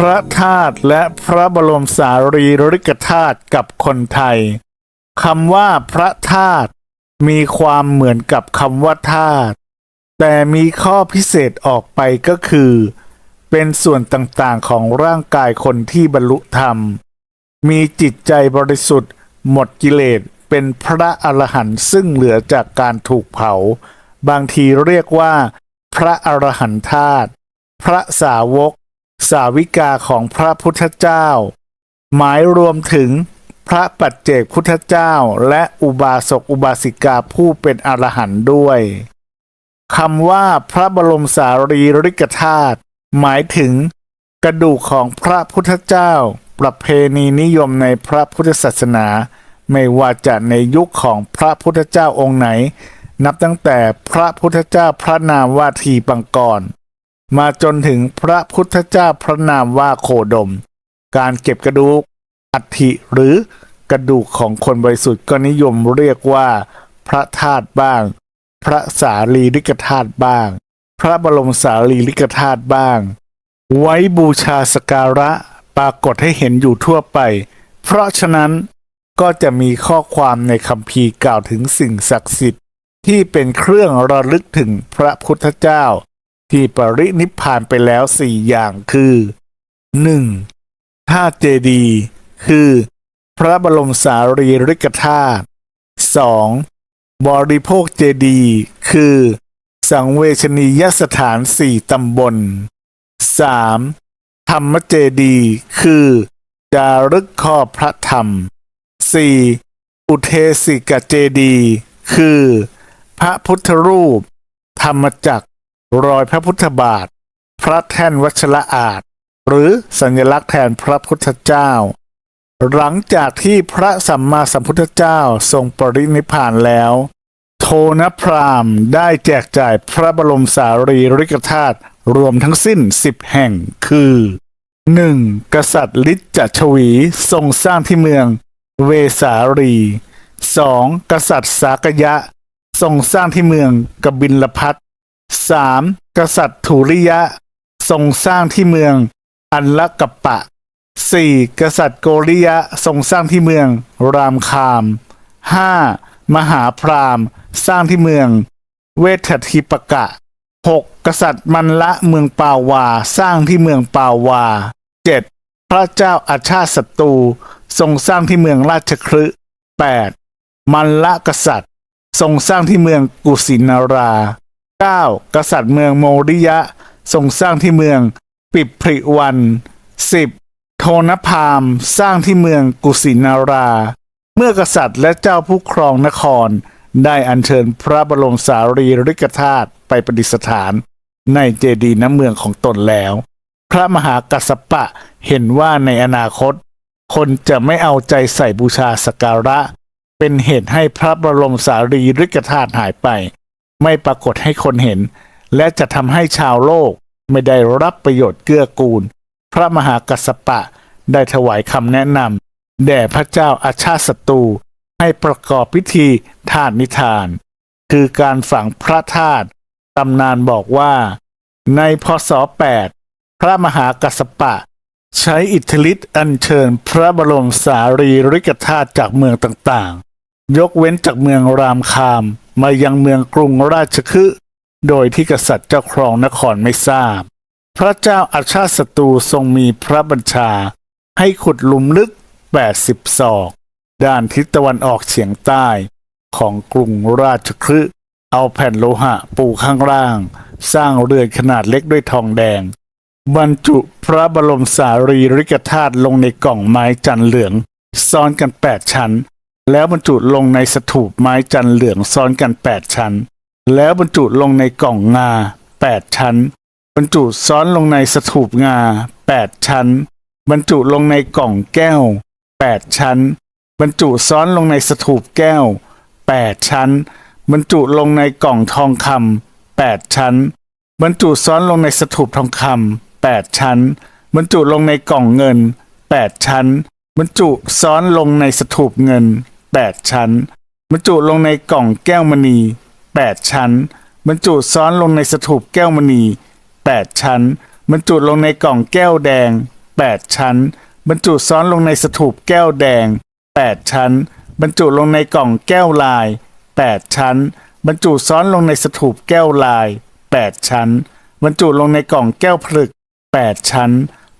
พระธาตุและพระบรมสารีริกธาตุกับคนไทยคำว่าพระธาตุมีความเหมือนกับคำว่าธาตุแต่มีข้อพิเศษออกไปก็คือ เป็นส่วนต่างๆของร่างกายคนที่บรรลุธรรม มีจิตใจบริสุทธิ์ หมดกิเลสเป็นพระอรหันต์ซึ่งเหลือจากการถูกเผา บางทีเรียกว่า พระอรหันธาตุพระสาวก สาวิกาของพระพุทธเจ้า หมายรวมถึงพระปัจเจกพุทธเจ้าและอุบาสกอุบาสิกาผู้เป็นอรหันต์ด้วยคำว่าพระบรมสารีริกธาตุหมายถึง กระดูกของพระพุทธเจ้า ประเพณีนิยมในพระพุทธศาสนา ไม่ว่าจะในยุคของพระพุทธเจ้าองค์ไหน นับตั้งแต่พระพุทธเจ้าพระนามว่าทีปังกร มาจนถึงพระพุทธเจ้าพระนามว่าโคดม การเก็บกระดูกอัฐิหรือกระดูกของคนบริสุทธิ์ก็นิยมเรียกว่า พระธาตุบ้าง พระสารีริกธาตุบ้าง พระบรมสารีริกธาตุบ้าง ไว้บูชาสการะปรากฏให้เห็นอยู่ทั่วไป เพราะฉะนั้นก็จะมีข้อความในคัมภีกล่าวถึงสิ่งศักดิ์สิทธิ์ที่เป็นเครื่องระลึกถึงพระพุทธเจ้า ที่ปรินิพพานไปแล้วสี่อย่างคือ 1. ท่าตุเจดีย์คือ พระบรมสารีริกธาตุ 2. บริโภคเจดีย์คือ สังเวชนียสถานสี่ตำบล 3. ธรรมเจดีย์คือ จารึกข้อพระธรรม 4. อุเทสิกเจดีย์คือ พระพุทธรูป ธรรมจักร รอยพระพุทธบาท พระแท่นวัชระอาจ หรือสัญลักษณ์แทนพระพุทธเจ้า หลังจากที่พระสัมมาสัมพุทธเจ้าทรงปรินิพานแล้ว โทนพรามได้แจกจ่ายพระบรมสารีริกธาตุรวมทั้งสิ้นสิบแห่งคือ 1. กษัตริย์ลิจจชวีทรงสร้างที่เมืองเวสาลี 2. กษัตริย์สากยะ ทรงสร้างที่เมืองกบิลพัท 3. กษัตริย์ทุริยะ ทรงสร้างที่เมืองอันละกัปปะ 4. กษัตริย์โกริยะทรงสร้างที่เมืองรามคาม 5. มหาพราหมณ์สร้างที่เมือง เวททิปกะ 6. กษัตริย์มันละเมืองปาวาสร้างที่เมืองปาวา 7. พระเจ้าอาชาติศัตรูทรงสร้างที่เมืองราชคฤห์ 8. มันละกษัตริย์ ทรงสร้างที่เมืองกุสินารา 9. กษัตริย์เมืองโมริยะ ทรงสร้างที่เมืองปิพริวัน 10. โทนพามสร้างที่เมืองกุสินารา เมื่อกษัตริย์และเจ้าผู้ครองนคร ได้อัญเชิญพระบรมสารีริกธาตุไปประดิษฐาน ในเจดีย์น้ำเมืองของตนแล้ว พระมหากัสสปะเห็นว่าในอนาคต คนจะไม่เอาใจใส่บูชาสการะ เป็นเหตุให้พระบรมสารีริกธาตุหายไป ไม่ปรากฏให้คนเห็น และจะทำให้ชาวโลกไม่ได้รับประโยชน์เกื้อกูล พระมหากัสสปะได้ถวายคำแนะนำแด่พระเจ้าอาชาติศัตรูให้ประกอบพิธีทานนิทาน คือการฝังพระธาตุตำนานบอกว่า ในพศ 8 พระมหากัสสปะ ใช้อิทธิฤทธิ์อัญเชิญพระบรมสารีริกธาตุจากเมืองต่างๆ ยกเว้นจากเมืองรามคาม มายังเมืองกรุงราชคฤห์โดยที่กษัตริย์เจ้าครองนครไม่ทราบ พระเจ้าอาชาติศัตรูทรงมีพระบัญชา ให้ขุดหลุมลึก 80 ศอก ด้านทิศตะวันออกเฉียงใต้ของกรุงราชคฤห์เอาแผ่นโลหะปูข้างล่าง สร้างเรือนขนาดเล็กด้วยทองแดง บรรจุพระบรมสารีริกธาตุลงในกล่องไม้จันเหลือง ซ้อนกัน8ชั้น แล้วบรรจุลงในสถูปไม้จันเหลืองซ้อนกัน 8 ชั้น แล้วบรรจุลงในกล่องงา 8 ชั้น บรรจุซ้อนลงในสถูปงา 8 ชั้น บรรจุลงในกล่องแก้ว 8 ชั้น บรรจุซ้อนลงในสถูปแก้ว 8 ชั้น บรรจุลงในกล่องทองคำ 8 ชั้น บรรจุซ้อนลงในสถูปทองคำ 8 ชั้น บรรจุลงในกล่องเงิน 8 ชั้น บรรจุซ้อนลงในสถูปเงิน 8 ชั้น บรรจุลงในกล่องแก้วมณี 8 ชั้น บรรจุซ้อนลงในสถูปแก้วมณี 8 ชั้น บรรจุลงในกล่องแก้วแดง 8 ชั้น บรรจุซ้อนลงในสถูปแก้วแดง 8 ชั้น บรรจุลงในกล่องแก้วลาย 8 ชั้น บรรจุซ้อนลงในสถูปแก้วลาย 8 ชั้น บรรจุลงในกล่องแก้วผลึก 8 ชั้น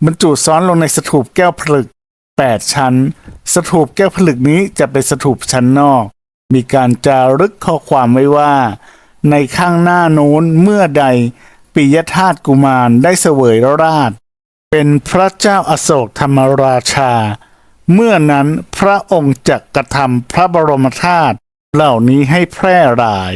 บรรจุซ้อนลงในสถูปแก้วผลึก 8 ชั้น สถูปแก้วผลึกนี้จะเป็นสถูปชั้นนอก มีการจารึกข้อความไว้ว่า ในข้างหน้าโน้นเมื่อใดปิยธาตุกุมารได้เสวยราช เป็นพระเจ้าอโศกธรรมราชา เมื่อนั้นพระองค์จะกระทำพระบรมธาตุเหล่านี้ให้แพร่หลาย